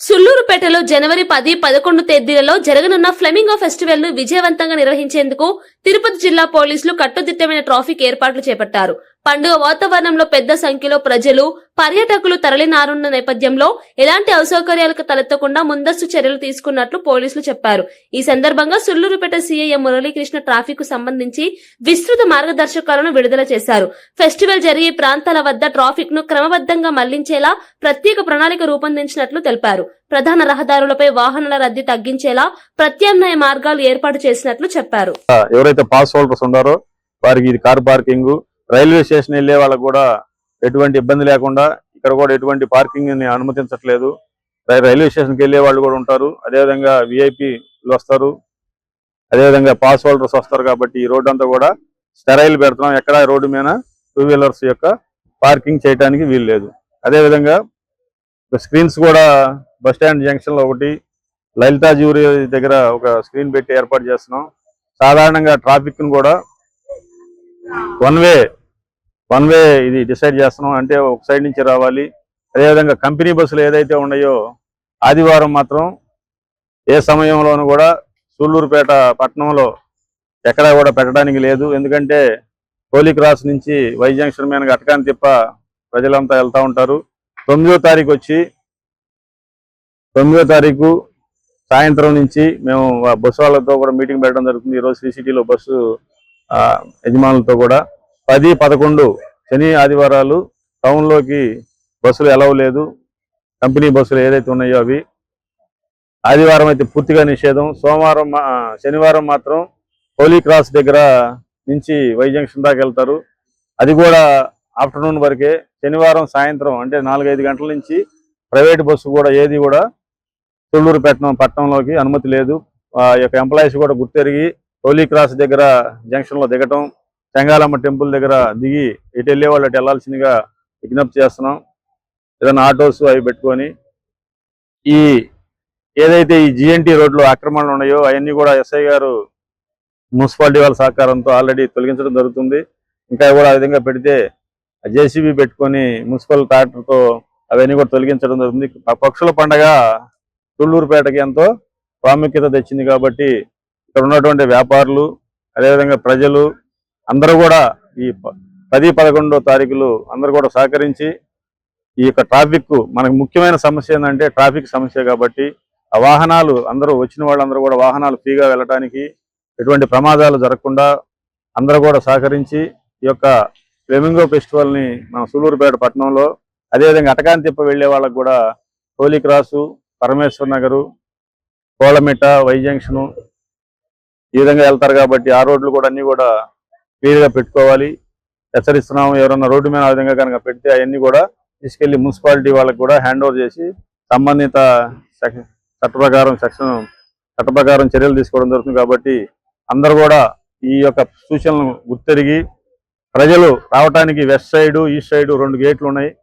சொல்லூர் సుళ్ళూరుపేటలో జనవరి పది పదకొండు తేదీలలో జరగనున్న ఫ్లెమింగో ఫెస్టివల్ను విజయవంతంగా నిర్వహించేందుకు తిరుపతి జిల్లా పోలీసులు కట్టుదిట్టమైన ట్రాఫిక్ ఏర్పాట్లు చేపట్టారు. పండుగ వాతావరణంలో పెద్ద సంఖ్యలో ప్రజలు పర్యాటకులు తరలినారున్న నేపథ్యంలో ఎలాంటి అసౌకర్యాలకు తలెత్తకుండా ముందస్తు చర్యలు తీసుకున్నట్లు పోలీసులు చెప్పారు. ఈ సందర్భంగా సుల్లూరుపేట సీఐఎం మురళీకృష్ణ ట్రాఫిక్కు సంబంధించి విస్తృత మార్గదర్శకాలను విడుదల చేశారు. ఫెస్టివల్ జరిగే ప్రాంతాల వద్ద ట్రాఫిక్ను క్రమబద్ధంగా మళ్ళించేలా ప్రత్యేక ప్రణాళిక రూపొందించినట్లు తెలిపారు. ప్రధాన రహదారులపై వాహనాల రద్దీ తగ్గించేలా ప్రత్యామ్నాయ మార్గాలు ఏర్పాటు చేసినట్లు చెప్పారు. ఎవరైతే పాస్ హోల్డర్స్ ఉన్నారో వారికి ఇది కార్ పార్కింగ్ రైల్వే స్టేషన్ వెళ్ళే వాళ్ళకు కూడా ఎటువంటి ఇబ్బంది లేకుండా ఇక్కడ కూడా ఎటువంటి పార్కింగ్ని అనుమతించట్లేదు. రైల్వే రైల్వే స్టేషన్కి వెళ్ళే వాళ్ళు కూడా ఉంటారు. అదేవిధంగా విఐపీలు వస్తారు. అదేవిధంగా పాస్ హోల్డర్స్ వస్తారు కాబట్టి ఈ రోడ్డు అంతా కూడా స్టెరైల్ పెడుతున్నాం. ఎక్కడ రోడ్డు మీద టూ వీలర్స్ యొక్క పార్కింగ్ చేయడానికి వీలు లేదు అదేవిధంగా స్క్రీన్స్ కూడా బస్ స్టాండ్ జంక్షన్లో ఒకటి. లలితా జ్యూరీ దగ్గర ఒక స్క్రీన్ పెట్టి ఏర్పాటు చేస్తున్నాం. సాధారణంగా ట్రాఫిక్ను కూడా వన్ వే వన్ వే ఇది డిసైడ్ చేస్తున్నాం. అంటే ఒక సైడ్ నుంచి రావాలి. అదేవిధంగా కంపెనీ బస్సులు ఏదైతే ఉన్నాయో ఆదివారం మాత్రం ఏ సమయంలోనూ కూడా సూళ్ళూరుపేట పట్టణంలో ఎక్కడా కూడా పెట్టడానికి లేదు. ఎందుకంటే హోలీ క్రాస్ నుంచి వై జంక్షన్ మీద అటకాని తిప్ప ప్రజలంతా వెళ్తా ఉంటారు. తొమ్మిదో తారీఖు వచ్చి తొమ్మిదో తారీఖు సాయంత్రం నుంచి మేము బస్సు వాళ్ళతో కూడా మీటింగ్ పెట్టడం జరుగుతుంది. ఈరోజు సిసిటీలో బస్సు యజమానులతో కూడా పది పదకొండు శని ఆదివారాలు టౌన్లోకి బస్సులు ఎలవ్ లేదు. కంపెనీ బస్సులు ఏదైతే ఉన్నాయో అవి. ఆదివారం అయితే పూర్తిగా నిషేధం. సోమవారం శనివారం మాత్రం హోలీ క్రాస్ దగ్గర నుంచి వై జంక్షన్ దాకా వెళ్తారు అది కూడా ఆఫ్టర్నూన్ వరకే శనివారం సాయంత్రం అంటే నాలుగైదు గంటల నుంచి ప్రైవేట్ బస్సు కూడా ఏది కూడా తుళ్ళూరు పట్టణం పట్టణంలోకి అనుమతి లేదు. ఆ యొక్క ఎంప్లాయీస్ కూడా గుర్తెరిగి హోలీ క్రాస్ దగ్గర జంక్షన్లో దిగటం చెంగాలమ్మ టెంపుల్ దగ్గర దిగి ఇటు వెళ్ళే వాళ్ళు అటు వెళ్ళాల్సిందిగా విజ్ఞప్తి చేస్తున్నాం. ఏదైనా ఆటోస్ అవి పెట్టుకొని ఈ ఏదైతే ఈ జిఎన్టీ రోడ్లు ఆక్రమణలు ఉన్నాయో అవన్నీ కూడా ఎస్ఐ గారు మున్సిపాలిటీ వాళ్ళ సహకారంతో ఆల్రెడీ తొలగించడం జరుగుతుంది. ఇంకా కూడా ఆ విధంగా పెడితే జేసీబీ పెట్టుకొని మున్సిపల్ ట్రాక్టర్తో అవన్నీ కూడా తొలగించడం జరుగుతుంది. పక్షుల పండగ తుళ్ళూరుపేటకి ఎంతో ప్రాముఖ్యత తెచ్చింది కాబట్టి ఇక్కడ ఉన్నటువంటి వ్యాపారులు అదేవిధంగా ప్రజలు అందరూ కూడా ఈ పది పదకొండో తారీఖులు అందరూ కూడా సహకరించి ఈ యొక్క ట్రాఫిక్ మనకు ముఖ్యమైన సమస్య ఏంటంటే ట్రాఫిక్ సమస్య కాబట్టి ఆ వాహనాలు అందరూ వచ్చిన వాళ్ళందరూ కూడా వాహనాలు ఫ్రీగా వెళ్ళటానికి ఎటువంటి ప్రమాదాలు జరగకుండా అందరూ కూడా సహకరించి ఈ యొక్క ఫ్లెమింగో ఫెస్టివల్ని మన సూలూరుపేట పట్టణంలో అదేవిధంగా అటకాని తిప్ప వెళ్ళే వాళ్ళకు కూడా Holy Cross Parameshwar Nagar Kolamitta Y junction ఈ విధంగా వెళ్తారు కాబట్టి ఆ రోడ్లు కూడా అన్ని కూడా క్లియర్గా పెట్టుకోవాలి. హెచ్చరిస్తున్నాము ఎవరన్నా రోడ్డు మీద ఆ విధంగా కనుక పెడితే అవన్నీ కూడా తీసుకెళ్ళి మున్సిపాలిటీ వాళ్ళకి కూడా హ్యాండ్ ఓవర్ చేసి సంబంధిత చట్ట ప్రకారం సెక్షన్ చట్ట ప్రకారం చర్యలు తీసుకోవడం జరుగుతుంది కాబట్టి అందరూ కూడా ఈ యొక్క సూచనలను గుర్తెరిగి ప్రజలు రావటానికి వెస్ట్ సైడ్ ఈస్ట్ సైడ్ రెండు గేట్లు ఉన్నాయి.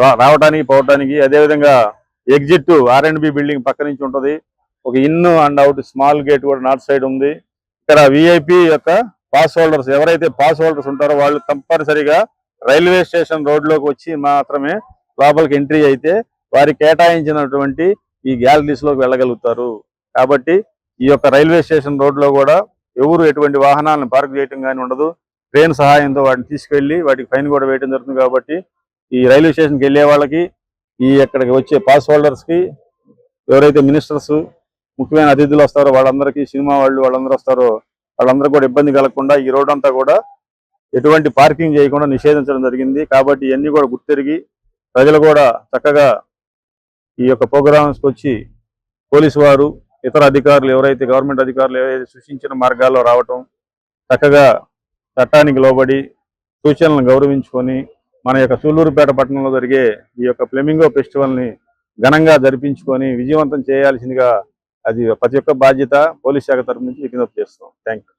రా- రావటానికి పోవటానికి. అదేవిధంగా exit R and B building పక్క నుంచి ఉంటది. ఒక in and out small gate కూడా నార్త్ సైడ్ ఉంది. ఇక్కడ విఐపి యొక్క పాస్ హోల్డర్స్ ఎవరైతే పాస్ హోల్డర్స్ ఉంటారో వాళ్ళు తప్పనిసరిగా రైల్వే స్టేషన్ రోడ్లోకి వచ్చి మాత్రమే లోపలికి ఎంట్రీ అయితే వారి కేటాయించినటువంటి ఈ గ్యాలరీస్లోకి వెళ్ళగలుగుతారు. కాబట్టి ఈ యొక్క రైల్వే స్టేషన్ రోడ్లో కూడా ఎవరు ఎటువంటి వాహనాలను పార్క్ చేయటం కానీ ఉండదు. ట్రైన్ సహాయంతో వాటిని తీసుకెళ్ళి వాటికి ఫైన్ కూడా వేయడం జరుగుతుంది కాబట్టి ఈ రైల్వే స్టేషన్కి వెళ్ళే వాళ్ళకి ఈ ఎక్కడికి వచ్చే పాస్ హోల్డర్స్కి ఎవరైతే మినిస్టర్స్ ముఖ్యమైన అతిథులు వస్తారో వాళ్ళందరికీ సినిమా వాళ్ళు వాళ్ళందరూ వస్తారో వాళ్ళందరూ కూడా ఇబ్బంది కలగకుండా ఈ రోడ్ అంతా కూడా ఎటువంటి పార్కింగ్ చేయకుండా నిషేధించడం జరిగింది. కాబట్టి ఇవన్నీ కూడా గుర్తెరిగి ప్రజలు కూడా చక్కగా ఈ యొక్క ప్రోగ్రామ్స్కి వచ్చి పోలీసు వారు ఇతర అధికారులు ఎవరైతే గవర్నమెంట్ అధికారులు ఎవరైతే సూచించిన మార్గాల్లో రావటం చక్కగా చట్టానికి లోబడి సూచనలను గౌరవించుకొని మన యొక్క సూళ్ళూరుపేట పట్టణంలో జరిగే ఈ యొక్క ఫ్లెమింగో ఫెస్టివల్ని ఘనంగా జరిపించుకొని విజయవంతం చేయాల్సిందిగా అది ప్రతి ఒక్క బాధ్యత పోలీస్ శాఖ తరపు నుంచి విజ్ఞప్తి చేస్తాం థ్యాంక్ యూ